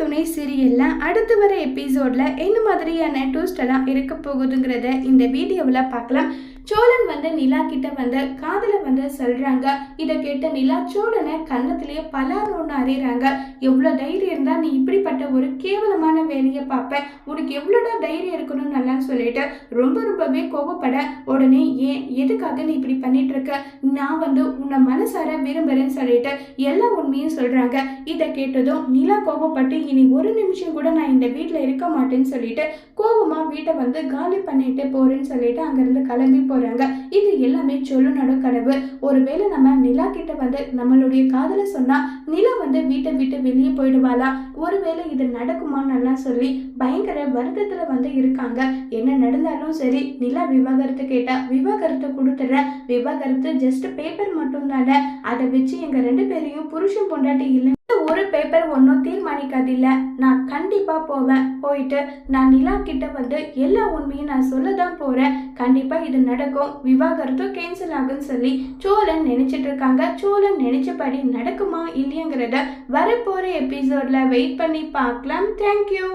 துணை சீரியல்ல அடுத்து வர எபிசோட்ல என்ன மாதிரியான ட்விஸ்ட் எல்லாம் இருக்க போகுதுங்கிறத இந்த வீடியோவில் பார்க்கலாம். சோழன் வந்து நிலா கிட்ட வந்து காதல வந்து சொல்றாங்க. இதை கேட்ட நிலா சோழனை கன்னத்திலேயே பலாரோன்னு அறியறாங்க. எவ்வளோ தைரியம் இருந்தால் நீ இப்படிப்பட்ட ஒரு கேவலமான வேலையை பார்ப்ப. உனக்கு எவ்வளோடா தைரியம் இருக்கணும்னு நல்லா சொல்லிட்டு ரொம்ப ரொம்பவே கோபப்பட உடனே ஏன் எதுக்காக நீ இப்படி பண்ணிட்டு இருக்க நான் வந்து உன்னை மனசார விரும்புறேன்னு சொல்லிட்டு எல்லா உண்மையும் சொல்றாங்க. இதை கேட்டதும் நிலா கோபப்பட்டு இனி ஒரு நிமிஷம் கூட நான் இந்த வீட்டில் இருக்க மாட்டேன்னு சொல்லிட்டு கோபமா வீட்டை வந்து காலி பண்ணிட்டு போறேன்னு சொல்லிட்டு அங்கிருந்து கிளம்பி போறாங்க. இது எல்லாமே சொல்லு நடுக்கடவு ஒருவேளை நம்ம நிலா கிட்ட வந்து நம்மளுடைய காதலை சொன்னா நிலா வந்து வீட்டை விட்டு வெளியே போயிடுவாளா? ஒருவேளை இது நடக்குமான்னு சொல்லி பயங்கர வருத்தத்துல வந்து இருக்காங்க. என்ன நடந்தாலும் சரி நிலா விவாகரத்து கேட்டா விவாகரத்து கொடுத்துட்றேன் விவாகரத்து ஜஸ்ட் பேப்பர் மட்டும் தானே அதை வச்சு எங்க ரெண்டு பேரையும் புருஷன் பொண்டாட்டி இல்லை. ஒரு பேப்பர் ஒன்றும் தீர்மானிக்காதில்ல. நான் கண்டிப்பாக போவேன். போயிட்டு நான் நிலா கிட்ட வந்து எல்லா உண்மையும் நான் சொல்ல தான் போறேன். கண்டிப்பா இது நடக்கும். விவாகரத்தும் கேன்சல் ஆகும்னு சொல்லி சோழன் நினைச்சிட்டு இருக்காங்க. சோழன் நினைச்சபடி நடக்குமா இல்லையங்கிறத வரப்போற எபிசோட்ல வெயிட் பண்ணி பார்க்கலாம். தேங்க்யூ